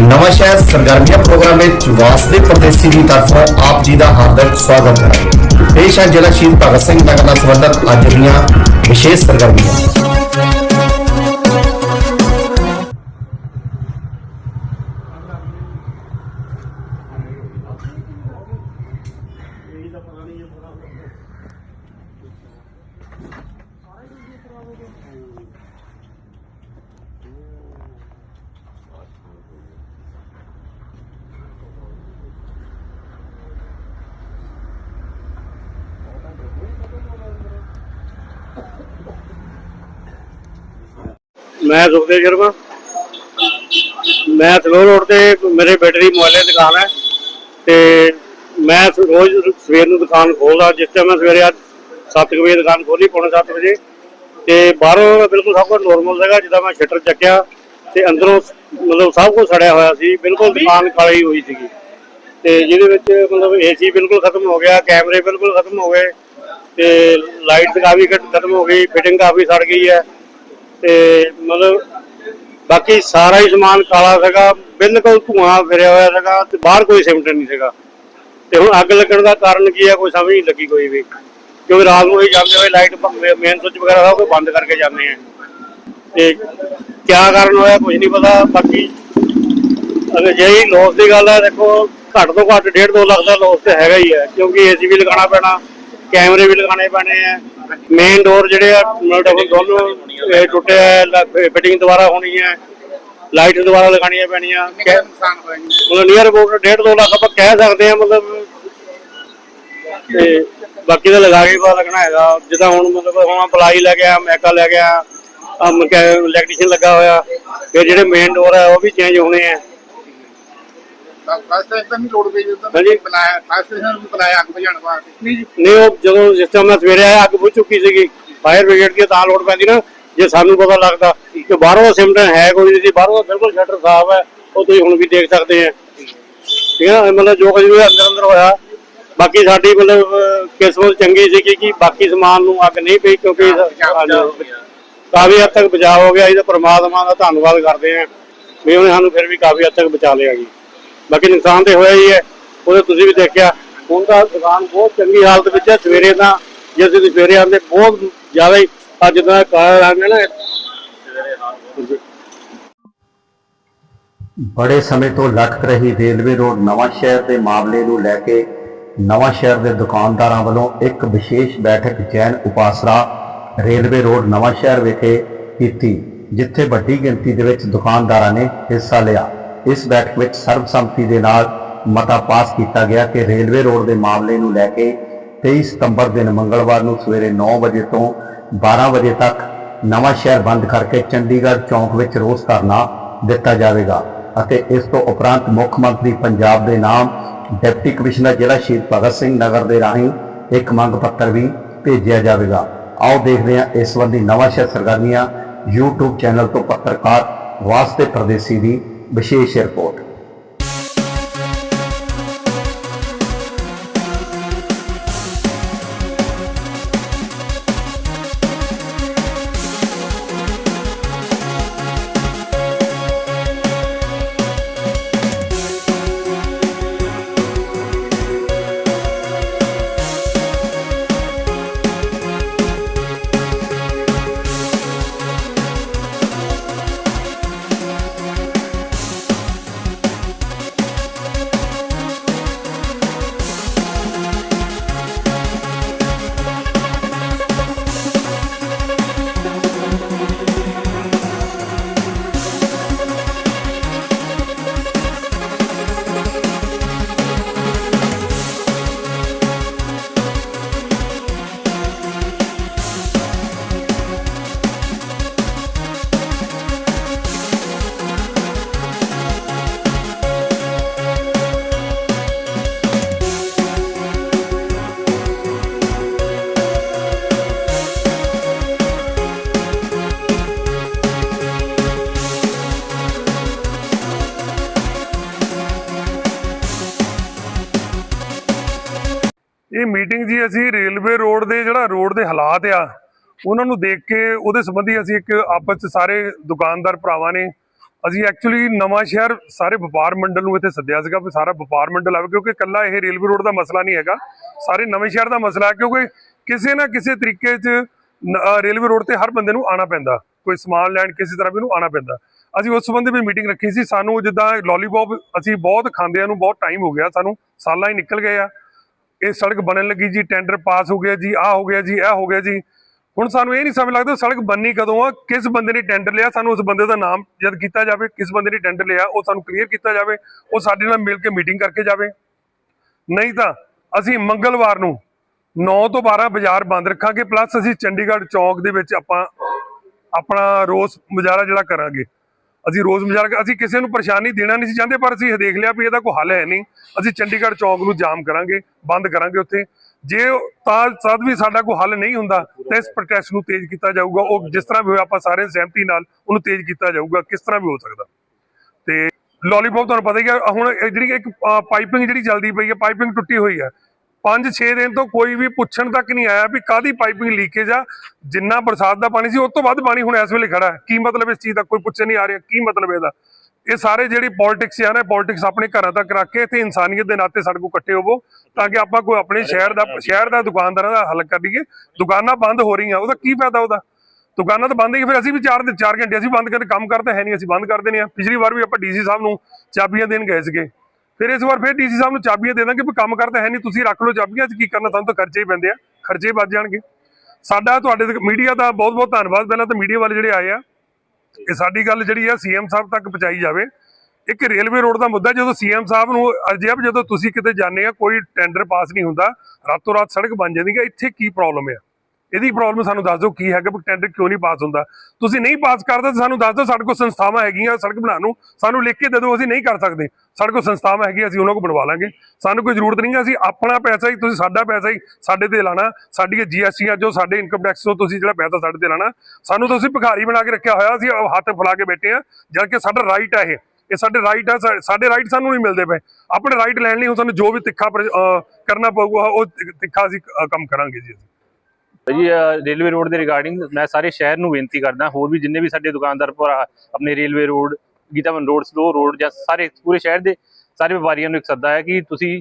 ਨਵਾਂ ਸ਼ਹਿਰ ਸਰਗਰਮੀਆਂ ਪ੍ਰੋਗਰਾਮ ਵਿੱਚ ਵਾਸਦੇ ਪ੍ਰਦੇਸ਼ੀ ਦੀ ਤਰਫੋਂ ਆਪ ਜੀ ਦਾ ਹਾਰਦਿਕ ਸਵਾਗਤ ਹੈ। ਪੇਸ਼ ਹੈ ਜ਼ਿਲ੍ਹਾ ਸ਼ਹੀਦ ਭਗਤ ਸਿੰਘ ਨਗਰ ਨਾਲ ਸੰਬੰਧਿਤ ਅੱਜ ਦੀਆਂ ਵਿਸ਼ੇਸ਼ ਸਰਗਰਮੀਆਂ। ਮੈਂ ਸੁਖਦੇਵ ਸ਼ਰਮਾ। ਮੈਂ ਸਲੋ ਰੋਡ ਤੇ ਮੇਰੇ ਬੇਟੇ ਦੀ ਮੋਬਾਈਲ ਦੀ ਦੁਕਾਨ ਹੈ। ਤੇ ਮੈਂ ਰੋਜ਼ ਸਵੇਰ ਨੂੰ ਦੁਕਾਨ ਖੋਲਦਾ। ਜਿਸ ਟਾਈਮ ਮੈਂ ਸਵੇਰੇ ਅੱਜ 7 ਵਜੇ ਦੁਕਾਨ ਖੋਲੀ ਪੌਣੇ 7 ਵਜੇ। ਤੇ ਬਾਹਰੋਂ ਬਿਲਕੁਲ ਸਭ ਕੁਝ ਨੋਰਮਲ ਸੀਗਾ ਜਿੱਦਾਂ ਮੈਂ ਸ਼ਟਰ ਚੱਕਿਆ ਤੇ ਅੰਦਰੋਂ ਮਤਲਬ ਸਭ ਕੁਝ ਸੜਿਆ ਹੋਇਆ ਸੀ। ਬਿਲਕੁਲ ਦੁਕਾਨ ਕਾਲੀ ਹੋਈ ਸੀਗੀ। ਤੇ ਜਿਹਦੇ ਵਿੱਚ ਮਤਲਬ ਏਸੀ ਬਿਲਕੁਲ ਖਤਮ ਹੋ ਗਿਆ ਕੈਮਰੇ ਬਿਲਕੁਲ ਖਤਮ ਹੋ ਗਏ। ਤੇ ਲਾਈਟ ਕਾਫੀ ਖਤਮ ਹੋ ਗਈ ਫਿਟਿੰਗ ਕਾਫੀ ਸੜ ਗਈ ਹੈ। ਤੇ ਮਤਲਬ ਬਾਕੀ ਸਾਰਾ ਹੀ ਸਮਾਨ ਕਾਲਾ ਸੀਗਾ, ਬਿਲਕੁਲ ਧੂਆਂ ਫਿਰਿਆ ਹੋਇਆ ਸੀਗਾ ਤੇ ਬਾਹਰ ਕੋਈ ਸਿਮਟ ਨਹੀਂ ਸੀਗਾ। ਤੇ ਹੁਣ ਅੱਗ ਲੱਗਣ ਦਾ ਕਾਰਨ ਕੀ ਹੈ ਕੋਈ ਸਮਝ ਨਹੀਂ ਲੱਗੀ ਕੋਈ ਵੀ। ਕਿਉਂਕਿ ਰਾਤ ਨੂੰ ਹੀ ਜਾਂਦੇ ਹੋਏ ਲਾਈਟ ਮੇਨ ਸੁੱਚ ਵਗੈਰਾ ਸਭ ਕੁਝ ਬੰਦ ਕਰਕੇ ਜਾਂਦੇ ਆ। ਤੇ ਕੀ ਕਾਰਨ ਹੋਇਆ ਕੁਝ ਨਹੀਂ ਪਤਾ, ਬਾਕੀ ਅਗਰ ਜਿਹੀ ਲੋਸ ਦੀ ਗੱਲ ਹੈ ਦੇਖੋ ਘੱਟ ਤੋਂ ਘੱਟ 1.5 2 ਲੱਖ ਦਾ ਲੋਸ ਤੇ ਹੈਗਾ ਹੀ ਹੈ ਕਿਉਂਕਿ ਏਸੀ ਵੀ ਲਗਾਉਣਾ ਪੈਣਾ। ਕੈਮਰੇ ਵੀ ਲਗਾਉਣੇ ਪੈਣੇ ਆ। ਮੇਨ ਡੋਰ ਜਿਹੜੇ ਆ ਡਬਲ ਦੋਨੋਂ ਇਹ ਟੁੱਟੇ ਆ ਫਿਟਿੰਗ ਦੁਬਾਰਾ ਹੋਣੀ ਹੈ ਲਾਈਟ ਦੁਬਾਰਾ ਲਗਾਉਣੀਆਂ ਪੈਣੀਆਂ। ਕੈ- ਮਤਲਬ ਨੀਅਰ ਅਬਾਊਟ 1.5 2 ਲੱਖ ਆਪਾਂ ਕਹਿ ਸਕਦੇ ਆ ਮਤਲਬ ਤੇ ਬਾਕੀ ਤਾਂ ਲਗਾ ਕੇ ਪਤਾ ਲੱਗਣਾ ਹੈਗਾ। ਜਿੱਦਾਂ ਹੁਣ ਮਤਲਬ ਹੁਣ ਪਲਾਈ ਲੈ ਗਿਆ ਮੈਕਾ ਲੈ ਗਿਆ ਆ ਇਲੈਕਟ੍ਰੀਸ਼ੀਅਨ ਲੱਗਾ ਹੋਇਆ। ਫਿਰ ਜਿਹੜੇ ਮੇਨ ਡੋਰ ਆ ਉਹ ਵੀ ਚੇਂਜ ਹੋਣੇ ਆ। ਨਹੀਂ ਲੋੜ ਪਈ ਜਦੋਂ ਹਾਂਜੀ। ਬਣਾਇਆ ਖਾਸ ਸਟੇਸ਼ਨ ਨੂੰ ਬਣਾਇਆ ਅੱਗ ਬੁਝਾਉਣ ਵਾਸਤੇ। ਨਹੀਂ ਉਹ ਜਦੋਂ ਸਿਸਟਮ ਮੈਂ ਸਵੇਰੇ ਆਇਆ ਅੱਗ ਬੁਝ ਚੁੱਕੀ ਸੀਗੀ। ਫਾਇਰ ਬ੍ਰਿਗੇਡ ਦੀ ਤਾਂ ਲੋੜ ਪੈਂਦੀ ਨਾ ਜੇ ਸਾਨੂੰ ਪਤਾ ਲੱਗਦਾ ਕਿ ਬਾਹਰੋਂ ਸਿਮਟਨ ਹੈ ਕੋਈ ਨਹੀਂ ਸੀ ਬਾਹਰੋਂ ਬਿਲਕੁਲ ਸ਼ਟਰ ਸਾਫ਼ ਹੈ ਉਹ ਤੁਸੀਂ ਹੁਣ ਵੀ ਦੇਖ ਸਕਦੇ ਆ ਠੀਕ ਹੈ ਮਤਲਬ ਜੋ ਕੁਝ ਵੀ ਅੰਦਰ ਅੰਦਰ ਹੋਇਆ। ਬਾਕੀ ਸਾਡੀ ਮਤਲਬ ਅਹ, ਕਿਸਮਤ ਚੰਗੀ ਸੀ ਕਿ ਬਾਕੀ ਸਮਾਨ ਨੂੰ ਅੱਗ ਨਹੀਂ ਪਈ ਕਿਉਂਕਿ ਕਾਫੀ ਹੱਦ ਤੱਕ ਬਚਾਅ ਹੋ ਗਿਆ ਇਹਦਾ ਪ੍ਰਮਾਤਮਾ ਦਾ ਧੰਨਵਾਦ ਕਰਦੇ ਆ ਵੀ ਉਹਨੇ ਸਾਨੂੰ ਫਿਰ ਵੀ ਕਾਫੀ ਹੱਦ ਤੱਕ ਬਚਾ ਲਿਆ ਜੀ। ਬਾਕੀ ਨੁਕਸਾਨ ਤੇ ਹੋਇਆ ਹੀ ਹੈ, ਉਹਦੇ ਤੁਸੀਂ ਵੀ ਦੇਖਿਆ। ਹੁਣ ਤਾਂ ਦੁਕਾਨ ਬਹੁਤ ਚੰਗੀ ਹਾਲਤ ਵਿੱਚ ਹੈ, ਸਵੇਰੇ ਤਾਂ, ਜੇ ਅਸੀਂ ਸਵੇਰੇ ਆਉਂਦੇ, ਬਹੁਤ ਜ਼ਿਆਦਾ ਹੀ ਅੱਜ ਦਾ ਕਾਰ ਆਂਗੇ ਨਾ। ਬੜੇ ਸਮੇਂ ਤੋਂ ਲਟਕ ਰਹੀ ਰੇਲਵੇ ਰੋਡ ਨਵਾਂ ਸ਼ਹਿਰ ਦੇ ਮਾਮਲੇ ਨੂੰ ਲੈ ਕੇ ਨਵਾਂ ਸ਼ਹਿਰ ਦੇ ਦੁਕਾਨਦਾਰਾਂ ਵੱਲੋਂ ਇੱਕ ਵਿਸ਼ੇਸ਼ ਬੈਠਕ ਜੈਨ ਉਪਾਸਰਾ ਰੇਲਵੇ ਰੋਡ ਨਵਾਂ ਸ਼ਹਿਰ ਵਿਖੇ ਕੀਤੀ, ਜਿੱਥੇ ਵੱਡੀ ਗਿਣਤੀ ਦੇ ਵਿੱਚ ਦੁਕਾਨਦਾਰਾਂ ਨੇ ਹਿੱਸਾ ਲਿਆ। ਇਸ ਬੈਠਕ ਵਿੱਚ ਸਰਬਸੰਮਤੀ ਦੇ ਨਾਲ ਮਤਾ ਪਾਸ ਕੀਤਾ ਗਿਆ ਕਿ ਰੇਲਵੇ ਰੋਡ ਦੇ ਮਾਮਲੇ ਨੂੰ ਲੈ ਕੇ 23 ਸਤੰਬਰ ਦਿਨ ਮੰਗਲਵਾਰ ਨੂੰ ਸਵੇਰੇ 9 ਵਜੇ ਤੋਂ 12 ਵਜੇ ਤੱਕ ਨਵਾਂ ਸ਼ਹਿਰ ਬੰਦ ਕਰਕੇ ਚੰਡੀਗੜ੍ਹ ਚੌਂਕ ਵਿੱਚ ਰੋਸ ਧਰਨਾ ਦਿੱਤਾ ਜਾਵੇਗਾ ਅਤੇ ਇਸ ਤੋਂ ਉਪਰੰਤ ਮੁੱਖ ਮੰਤਰੀ ਪੰਜਾਬ ਦੇ ਨਾਮ, ਡਿਪਟੀ ਕਮਿਸ਼ਨਰ ਜ਼ਿਲ੍ਹਾ ਸ਼ਹੀਦ ਭਗਤ ਸਿੰਘ ਨਗਰ ਦੇ ਰਾਹੀਂ ਇੱਕ ਮੰਗ ਪੱਤਰ ਵੀ ਭੇਜਿਆ ਜਾਵੇਗਾ। ਆਓ ਦੇਖਦੇ ਹਾਂ ਇਸ ਸੰਬੰਧੀ ਨਵਾਂ ਸ਼ਹਿਰ ਸਰਗਰਮੀਆਂ YouTube ਚੈਨਲ ਤੋਂ ਪੱਤਰਕਾਰ ਵਾਸਤੇ ਪ੍ਰਦੇਸੀ ਦੀ ਵਿਸ਼ੇਸ਼ ਰਿਪੋਰਟ ਮੀਟਿੰਗ ਅਸੀਂ ਰੇਲਵੇ ਰੋਡ ਦੇ ਜਿਹੜਾ ਰੋਡ ਦੇ ਹਾਲਾਤ ਆ, ਉਹਨਾਂ ਨੂੰ ਦੇਖ ਕੇ ਉਹਦੇ ਸੰਬੰਧੀ ਅਸੀਂ ਇੱਕ ਆਪਸ ਚ ਸਾਰੇ ਦੁਕਾਨਦਾਰ ਭਰਾਵਾਂ ਨੇ, ਅਸੀਂ ਐਕਚੁਅਲੀ ਨਵਾਂ ਸ਼ਹਿਰ ਸਾਰੇ ਵਪਾਰ ਮੰਡਲ ਨੂੰ ਇੱਥੇ ਸੱਦਿਆ ਸੀਗਾ ਵੀ ਸਾਰਾ ਵਪਾਰ ਮੰਡਲ ਆਵੇ, ਕਿਉਂਕਿ ਇਕੱਲਾ ਇਹ ਰੇਲਵੇ ਰੋਡ ਦਾ ਮਸਲਾ ਨਹੀਂ ਹੈਗਾ, ਸਾਰੇ ਨਵੇਂ ਸ਼ਹਿਰ ਦਾ ਮਸਲਾ ਹੈ ਕਿਉਂਕਿ ਕਿਸੇ ਨਾ ਕਿਸੇ ਤਰੀਕੇ 'ਚ ਰੇਲਵੇ ਰੋਡ ਤੇ ਹਰ ਬੰਦੇ ਨੂੰ ਆਣਾ ਪੈਂਦਾ, ਕੋਈ ਸਮਾਨ ਲੈਣ ਕਿਸੇ ਤਰ੍ਹਾਂ ਵੀ ਨੂੰ ਆਣਾ ਪੈਂਦਾ। ਅਸੀਂ ਉਸ ਸੰਬੰਧੀ ਵੀ ਮੀਟਿੰਗ ਰੱਖੀ ਸੀ, ਸਾਨੂੰ ਜਿੱਦਾਂ ਲੋਲੀਪੌਪ ਅਸੀਂ ਬਹੁਤ ਖਾਂਦਿਆਂ ਨੂੰ ਬਹੁਤ ਟਾਈਮ ਹੋ ਗਿਆ ਸਾਨੂੰ, ਸਾਲਾਂ ਹੀ ਨਿਕਲ ਗਏ ਆ। ਇਹ ਸੜਕ ਬਣਨ ਲੱਗੀ ਜੀ ਟੈਂਡਰ ਪਾਸ ਹੋ ਗਿਆ ਜੀ, ਆਹ ਹੋ ਗਿਆ ਜੀ, ਇਹ ਹੋ ਗਿਆ ਜੀ। ਹੁਣ ਸਾਨੂੰ ਇਹ ਨਹੀਂ ਸਮਝ ਲੱਗਦਾ ਸੜਕ ਬੰਨੀ ਕਦੋਂ ਆ, ਕਿਸ ਬੰਦੇ ਨੇ ਟੈਂਡਰ ਲਿਆ, ਸਾਨੂੰ ਉਸ ਬੰਦੇ ਦਾ ਨਾਮ ਜਦ ਕੀਤਾ ਜਾਵੇ, ਕਿਸ ਬੰਦੇ ਨੇ ਟੈਂਡਰ ਲਿਆ, ਉਹ ਸਾਨੂੰ ਕਲੀਅਰ ਕੀਤਾ ਜਾਵੇ, ਉਹ ਸਾਡੇ ਨਾਲ ਮਿਲ ਕੇ ਮੀਟਿੰਗ ਕਰਕੇ ਜਾਵੇ। ਨਹੀਂ ਤਾਂ ਅਸੀਂ ਮੰਗਲਵਾਰ ਨੂੰ 9 ਤੋਂ 12 ਬਾਜ਼ਾਰ ਬੰਦ ਰੱਖਾਂਗੇ ਪਲੱਸ ਅਸੀਂ ਚੰਡੀਗੜ੍ਹ ਚੌਕ ਦੇ ਵਿੱਚ ਆਪਾਂ ਆਪਣਾ ਰੋਸ ਮੁਜ਼ਾਹਰਾ ਜਿਹੜਾ ਕਰਾਂਗੇ। ਅਸੀਂ ਰੋਜ਼ ਮੁਜ਼ਾਹਰਾ ਅਸੀਂ ਕਿਸੇ ਨੂੰ ਪਰੇਸ਼ਾਨੀ ਦੇਣਾ ਨਹੀਂ ਸੀ ਚਾਹੁੰਦੇ, ਪਰ ਅਸੀਂ ਦੇਖ ਲਿਆ ਵੀ ਇਹਦਾ ਕੋਈ ਹੱਲ ਹੈ ਨਹੀਂ। ਅਸੀਂ ਚੰਡੀਗੜ੍ਹ ਚੌਕ ਨੂੰ ਜਾਮ ਕਰਾਂਗੇ, ਬੰਦ ਕਰਾਂਗੇ ਉੱਥੇ। ਜੇ ਤਾਂ ਸਦ ਵੀ ਸਾਡਾ ਕੋਈ ਹੱਲ ਨਹੀਂ ਹੁੰਦਾ, ਤਾਂ ਇਸ ਪ੍ਰੋਟੈਸਟ ਨੂੰ ਤੇਜ਼ ਕੀਤਾ ਜਾਊਗਾ। ਉਹ ਜਿਸ ਤਰ੍ਹਾਂ ਵੀ ਹੋਇਆ, ਆਪਾਂ ਸਾਰੇ ਸਹਿਮਤੀ ਨਾਲ ਉਹਨੂੰ ਤੇਜ਼ ਕੀਤਾ ਜਾਊਗਾ, ਕਿਸ ਤਰ੍ਹਾਂ ਵੀ ਹੋ ਸਕਦਾ। ਤੇ ਲੋਲੀਪੌਪ ਤੁਹਾਨੂੰ ਪਤਾ ਹੀ ਹੈ ਹੁਣ ਜਿਹੜੀ ਇੱਕ ਪਾਈਪਿੰਗ ਜਿਹੜੀ ਚੱਲਦੀ ਪਈ ਹੈ ਪਾਈਪਿੰਗ ਟੁੱਟੀ ਹੋਈ ਹੈ 5-6 ਦਿਨ ਤੋਂ ਕੋਈ ਵੀ ਪੁੱਛਣ ਤੱਕ ਨਹੀਂ ਆਇਆ ਵੀ ਕਾਦੀ ਪਾਈਪਿੰਗ ਲੀਕੇਜ ਆ, ਜਿੰਨਾ ਬਰਸਾਤ ਦਾ ਪਾਣੀ ਸੀ ਉਸ ਤੋਂ ਵੱਧ ਪਾਣੀ ਹੁਣ ਇਸ ਵੇਲੇ ਖੜਾ ਹੈ। ਕੀ ਮਤਲਬ ਇਸ ਚੀਜ਼ ਦਾ ਕੋਈ ਪੁੱਛਣ ਨਹੀਂ ਆ ਰਿਹਾ, ਕੀ ਮਤਲਬ ਇਹਦਾ? ਇਹ ਸਾਰੇ ਜਿਹੜੀ ਪੋਲਿਟਿਕਸ ਆ ਨਾ ਪੋਲਿਟਿਕਸ ਆਪਣੇ ਘਰਾਂ ਤੱਕ ਰੱਖ ਕੇ ਤੇ ਇਨਸਾਨੀਅਤ ਦੇ ਨਾਤੇ ਸਾਡੇ ਕੋਲ ਇਕੱਠੇ ਹੋਵੋ, ਤਾਂ ਕਿ ਆਪਾਂ ਕੋਈ ਆਪਣੇ ਸ਼ਹਿਰ ਦਾ ਸ਼ਹਿਰ ਦਾ ਦੁਕਾਨਦਾਰਾਂ ਦਾ ਹੱਲ ਕਰ ਲਈਏ। ਦੁਕਾਨਾਂ ਬੰਦ ਹੋ ਰਹੀਆਂ, ਉਹਦਾ ਕੀ ਫਾਇਦਾ ਉਹਦਾ? ਦੁਕਾਨਾਂ ਤਾਂ ਬੰਦ ਹੀ, ਫਿਰ ਅਸੀਂ ਵੀ 4 4 ਘੰਟੇ ਅਸੀਂ ਬੰਦ ਕਰਕੇ ਕੰਮ ਕਰਦੇ ਹੈ ਨਹੀਂ, ਅਸੀਂ ਬੰਦ ਕਰ ਦਿੰਦੇ ਆ। ਪਿਛਲੀ ਵਾਰ ਵੀ ਆਪਾਂ ਡੀਸੀ ਸਾਹਿਬ ਨੂੰ ਚਾਬੀਆਂ ਦੇਣ ਗਏ ਸੀਗੇ। ਫਿਰ ਇਸ ਵਾਰ ਫਿਰ ਡੀਸੀ ਸਾਹਿਬ ਨੂੰ ਚਾਬੀਆਂ ਦੇ ਦਾਂਗੇ ਵੀ ਕੰਮ ਕਰਦਾ ਹੈ ਨਹੀਂ, ਤੁਸੀਂ ਰੱਖ ਲਓ ਚਾਬੀਆਂ, ਅਸੀਂ ਕੀ ਕਰਨਾ, ਸਾਨੂੰ ਤਾਂ ਖਰਚੇ ਹੀ ਪੈਂਦੇ ਆ, ਖਰਚੇ ਵੱਧ ਜਾਣਗੇ। ਸਾਡਾ ਤੁਹਾਡੇ ਮੀਡੀਆ ਦਾ ਬਹੁਤ ਬਹੁਤ ਧੰਨਵਾਦ, ਪਹਿਲਾਂ ਤਾਂ ਮੀਡੀਆ ਵਾਲੇ ਜਿਹੜੇ ਆਏ ਆ, ਇਹ ਸਾਡੀ ਗੱਲ ਜਿਹੜੀ ਆ, ਸੀਐਮ ਸਾਹਿਬ ਤੱਕ ਪਹੁੰਚਾਈ ਜਾਵੇ। ਇੱਕ ਰੇਲਵੇ ਰੋਡ ਦਾ ਮੁੱਦਾ, ਜਦੋਂ ਸੀਐਮ ਸਾਹਿਬ ਨੂੰ ਅਜਿਹਾ ਵੀ ਜਦੋਂ ਤੁਸੀਂ ਕਿਤੇ ਜਾਂਦੇ ਆ, ਕੋਈ ਟੈਂਡਰ ਪਾਸ ਨਹੀਂ ਹੁੰਦਾ, ਰਾਤੋਂ ਰਾਤ ਸੜਕ ਬਣ ਜਾਂਦੀ ਹੈ ਇੱਥੇ ਕੀ ਪ੍ਰੋਬਲਮ ਹੈ ਇਹਦੀ ਪ੍ਰੋਬਲਮ ਸਾਨੂੰ ਦੱਸ ਦਿਓ ਕੀ ਹੈਗਾ, ਵੀ ਟੈਂਡਰ ਕਿਉਂ ਨਹੀਂ ਪਾਸ ਹੁੰਦਾ। ਤੁਸੀਂ ਨਹੀਂ ਪਾਸ ਕਰਦੇ ਤਾਂ ਸਾਨੂੰ ਦੱਸ ਦਿਓ, ਸਾਡੇ ਕੋਲ ਸੰਸਥਾਵਾਂ ਹੈਗੀਆਂ, ਸੜਕ ਬਣਾਉਣ ਨੂੰ। ਸਾਨੂੰ ਲਿਖ ਕੇ ਦੇ ਦਿਓ, ਅਸੀਂ ਨਹੀਂ ਕਰ ਸਕਦੇ। ਸਾਡੇ ਕੋਲ ਸੰਸਥਾਵਾਂ ਹੈਗੀਆਂ, ਅਸੀਂ ਉਹਨਾਂ ਕੋਲ ਬਣਵਾ ਲਾਂਗੇ। ਸਾਨੂੰ ਕੋਈ ਜ਼ਰੂਰਤ ਨਹੀਂ ਹੈ, ਅਸੀਂ ਆਪਣਾ ਪੈਸਾ ਹੀ, ਤੁਸੀਂ ਸਾਡਾ ਪੈਸਾ ਹੀ ਸਾਡੇ ਤੇ ਲਾਣਾ। ਸਾਡੀਆਂ ਜੀਐਸਟੀਆਂ ਜੋ ਸਾਡੇ ਇਨਕਮ ਟੈਕਸ ਤੋਂ ਤੁਸੀਂ ਜਿਹੜਾ ਪੈਸਾ ਸਾਡੇ ਤੇ ਲਾਣਾ। ਸਾਨੂੰ ਤੁਸੀਂ ਭਿਖਾਰੀ ਬਣਾ ਕੇ ਰੱਖਿਆ ਹੋਇਆ, ਅਸੀਂ ਹੱਥ ਫਲਾ ਕੇ ਬੈਠੇ ਆ ਜਦ ਕਿ ਸਾਡਾ ਰਾਈਟ ਹੈ ਇਹ। ਇਹ ਸਾਡੇ ਰਾਈਟ ਆ ਸਾਡੇ ਰਾਈਟ ਸਾਨੂੰ ਨਹੀਂ ਮਿਲਦੇ ਪਏ। ਆਪਣੇ ਰਾਈਟ ਲੈਣ ਲਈ ਹੁਣ ਸਾਨੂੰ ਜੋ ਵੀ ਤਿੱਖਾ ਕਰਨਾ ਪਊਗਾ, ਉਹ ਤਿੱਖਾ ਅਸੀਂ ਕੰਮ ਕਰਾਂਗੇ ਜੀ ਅਸੀਂ। ਜੀ ਰੇਲਵੇ ਰੋਡ ਦੇ ਰਿਗਾਰਡਿੰਗ ਮੈਂ ਸਾਰੇ ਸ਼ਹਿਰ ਨੂੰ ਬੇਨਤੀ ਕਰਦਾ ਹੋਰ ਵੀ ਜਿੰਨੇ ਵੀ ਸਾਡੇ ਦੁਕਾਨਦਾਰ ਭਰਾ ਆਪਣੇ ਰੇਲਵੇ ਰੋਡ ਗੀਤਾਵਨ ਰੋਡ ਸਲੋ ਰੋਡ ਜਾਂ ਸਾਰੇ ਪੂਰੇ ਸ਼ਹਿਰ ਦੇ ਸਾਰੇ ਵਪਾਰੀਆਂ ਨੂੰ ਇੱਕ ਸੱਦਾ ਹੈ ਕਿ ਤੁਸੀਂ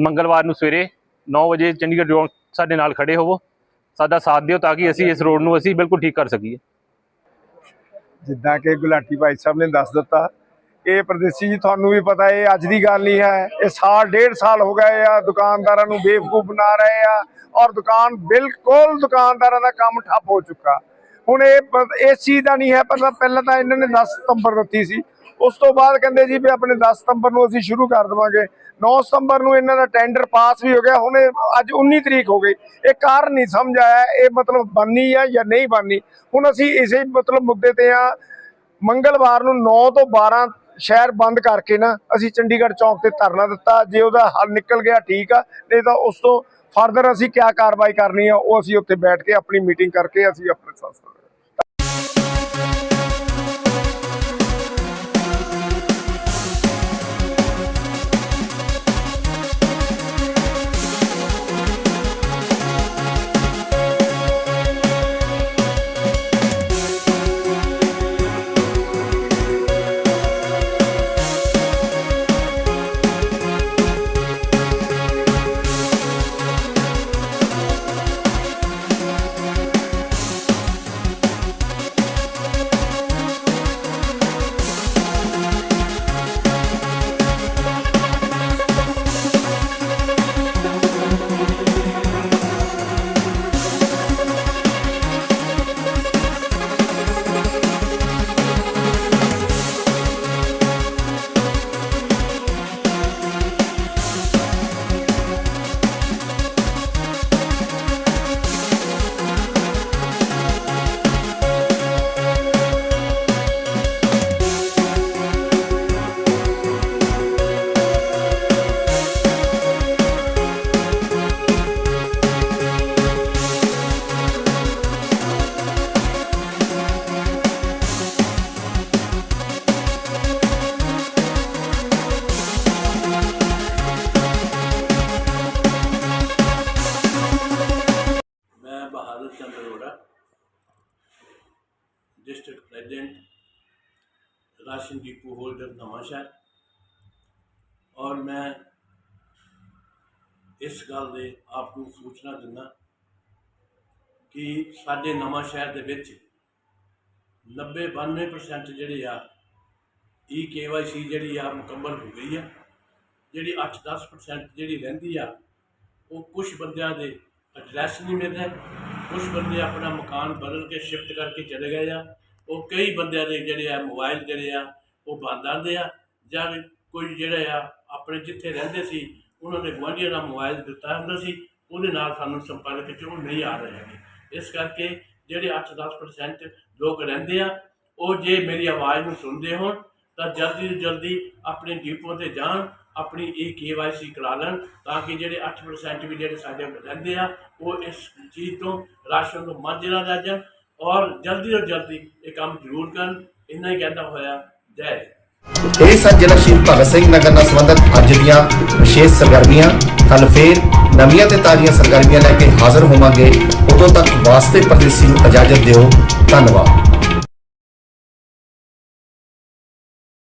ਮੰਗਲਵਾਰ ਨੂੰ ਸਵੇਰੇ 9 ਵਜੇ ਚੰਡੀਗੜ੍ਹ ਚੌਂਕ ਸਾਡੇ ਨਾਲ ਖੜੇ ਹੋਵੋ ਸਾਡਾ ਸਾਥ ਦਿਓ ਤਾਂ ਕਿ ਅਸੀਂ ਇਸ ਰੋਡ ਨੂੰ ਅਸੀਂ ਬਿਲਕੁਲ ਠੀਕ ਕਰ ਸਕੀਏ। ਜਿੱਦਾਂ ਕਿ ਗੁਲਾਟੀ ਭਾਈ ਸਾਹਿਬ ਨੇ ਦੱਸ ਦਿੱਤਾ ਇਹ ਪ੍ਰਦੇਸੀ ਜੀ ਤੁਹਾਨੂੰ ਵੀ ਪਤਾ ਇਹ ਅੱਜ ਦੀ ਗੱਲ ਨਹੀਂ ਹੈ ਇਹ ਸਾਲ ਡੇਢ ਸਾਲ ਹੋ ਗਏ ਆ ਦੁਕਾਨਦਾਰਾਂ ਨੂੰ ਬੇਵਕੂਫ ਬਣਾ ਰਹੇ ਆ ਔਰ ਦੁਕਾਨ ਬਿਲਕੁਲ ਦੁਕਾਨਦਾਰਾਂ ਦਾ ਕੰਮ ਠੱਪ ਹੋ ਚੁੱਕਾ। ਹੁਣ ਇਹ ਇਸ ਚੀਜ਼ ਦਾ ਨਹੀਂ ਹੈ, ਪਹਿਲਾਂ ਪਹਿਲਾਂ ਤਾਂ ਇਹਨਾਂ ਨੇ 10 ਸਤੰਬਰ ਦਿੱਤੀ ਸੀ। ਉਸ ਤੋਂ ਬਾਅਦ ਕਹਿੰਦੇ ਜੀ ਵੀ ਆਪਣੇ 10 ਸਤੰਬਰ ਨੂੰ ਅਸੀਂ ਸ਼ੁਰੂ ਕਰ ਦੇਵਾਂਗੇ। 9 ਸਤੰਬਰ ਨੂੰ ਇਹਨਾਂ ਦਾ ਟੈਂਡਰ ਪਾਸ ਵੀ ਹੋ ਗਿਆ। ਹੁਣ ਅੱਜ 19 ਤਰੀਕ ਹੋ ਗਈ। ਇਹ ਕਾਰਨ ਨਹੀਂ ਸਮਝ ਆਇਆ, ਇਹ ਮਤਲਬ ਬਣਨੀ ਆ ਜਾਂ ਨਹੀਂ ਬਣਨੀ। ਹੁਣ ਅਸੀਂ ਇਸੇ ਮਤਲਬ ਮੁੱਦੇ ਤੇ ਆ। ਮੰਗਲਵਾਰ ਨੂੰ 9 ਤੋਂ 12 ਸ਼ਹਿਰ ਬੰਦ ਕਰਕੇ ਨਾ ਅਸੀਂ ਚੰਡੀਗੜ੍ਹ ਚੌਂਕ ਤੇ ਧਰਨਾ ਦਿੱਤਾ। ਜੇ ਉਹਦਾ ਹੱਲ ਨਿਕਲ ਗਿਆ, ਠੀਕ ਆ। ਨਹੀਂ ਤਾਂ ਉਸ ਤੋਂ ਫਰਦਰ ਅਸੀਂ ਕੀ ਕਾਰਵਾਈ ਕਰਨੀ ਆ, ਉਹ ਅਸੀਂ ਉੱਥੇ ਬੈਠ ਕੇ ਆਪਣੀ ਮੀਟਿੰਗ ਕਰਕੇ ਅਸੀਂ ਆਪਣੇ district president ration depot holder Nawanshahr ਔਰ ਮੈਂ ਇਸ ਗੱਲ ਦੇ ਆਪ ਨੂੰ ਸੂਚਨਾ ਦਿੰਦਾ ਕਿ ਸਾਡੇ ਨਵਾਂ ਸ਼ਹਿਰ ਦੇ ਵਿੱਚ 90 92% ਜਿਹੜੇ ਆ ਈ ਕੇਵਾਈਸੀ ਜਿਹੜੀ ਆ ਮੁਕੰਮਲ ਹੋ ਗਈ ਆ, ਜਿਹੜੀ 8-10% ਜਿਹੜੀ ਰਹਿੰਦੀ ਆ, ਉਹ ਕੁਝ ਬੰਦਿਆਂ ਦੇ ਐਡਰੈਸ ਨਹੀਂ ਮਿਲ ਕੁਝ ਬੰਦੇ ਆਪਣਾ ਮਕਾਨ ਬਦਲ ਕੇ ਸ਼ਿਫਟ ਕਰਕੇ ਚਲੇ ਗਏ ਆ। ਉਹ ਕਈ ਬੰਦਿਆਂ ਦੇ ਜਿਹੜੇ ਆ ਮੋਬਾਈਲ ਜਿਹੜੇ ਆ, ਉਹ ਬੰਦ ਆਉਂਦੇ ਆ। ਜਾਂ ਕੋਈ ਜਿਹੜੇ ਆ ਆਪਣੇ ਜਿੱਥੇ ਰਹਿੰਦੇ ਸੀ, ਉਹਨਾਂ ਨੇ ਗੁਆਂਢੀਆਂ ਦਾ ਮੋਬਾਈਲ ਦਿੱਤਾ ਹੁੰਦਾ ਸੀ, ਉਹਦੇ ਨਾਲ ਸਾਨੂੰ ਸੰਪਰਕ ਚ ਉਹ ਨਹੀਂ ਆ ਰਹੇ ਹੈਗੇ। ਇਸ ਕਰਕੇ ਜਿਹੜੇ 8-10% ਲੋਕ ਰਹਿੰਦੇ ਆ, ਉਹ ਜੇ ਮੇਰੀ ਆਵਾਜ਼ ਨੂੰ ਸੁਣਦੇ ਹੋਣ, ਤਾਂ ਜਲਦੀ ਤੋਂ ਜਲਦੀ ਆਪਣੇ ਡਿਪੋ ਤੇ ਜਾਣ ਆਪਣੀ ਇਹ ਕੇਵਾਈਸੀ ਕਰਾ ਲੈਣ ਤਾਂ ਕਿ ਜਿਹੜੇ 8% ਵੀ ਜਿਹੜੇ ਸਾਡੇ ਰਹਿੰਦੇ ਆ, ਉਹ ਇਸ ਚੀਜ਼ ਤੋਂ ਰਾਸ਼ਨ ਤੋਂ ਮਾਂਜਣਾ ਰਹਿ ਜਾਣ ਔਰ ਜਲਦੀ ਤੋਂ ਜਲਦੀ ਇਹ ਕੰਮ ਜ਼ਰੂਰ ਕਰਨ। ਇੰਨਾ ਹੀ ਕਹਿੰਦਾ ਹੋਇਆ, ਜੈ ਇਹ ਸਨ ਜ਼ਿਲ੍ਹਾ ਸ਼ਹੀਦ ਭਗਤ ਸਿੰਘ ਨਗਰ ਨਾਲ ਸੰਬੰਧਿਤ ਅੱਜ ਦੀਆਂ ਵਿਸ਼ੇਸ਼ ਸਰਗਰਮੀਆਂ। ਕੱਲ ਫੇਰ ਨਵੀਆਂ ਤੇ ਤਾਜ਼ੀਆਂ ਸਰਗਰਮੀਆਂ ਲੈ ਕੇ ਹਾਜ਼ਰ ਹੋਵਾਂਗੇ। ਉਦੋਂ ਤੱਕ ਵਾਸਤੇ ਪਰਦੇਸੀ ਨੂੰ ਇਜਾਜ਼ਤ ਦਿਓ। ਧੰਨਵਾਦ।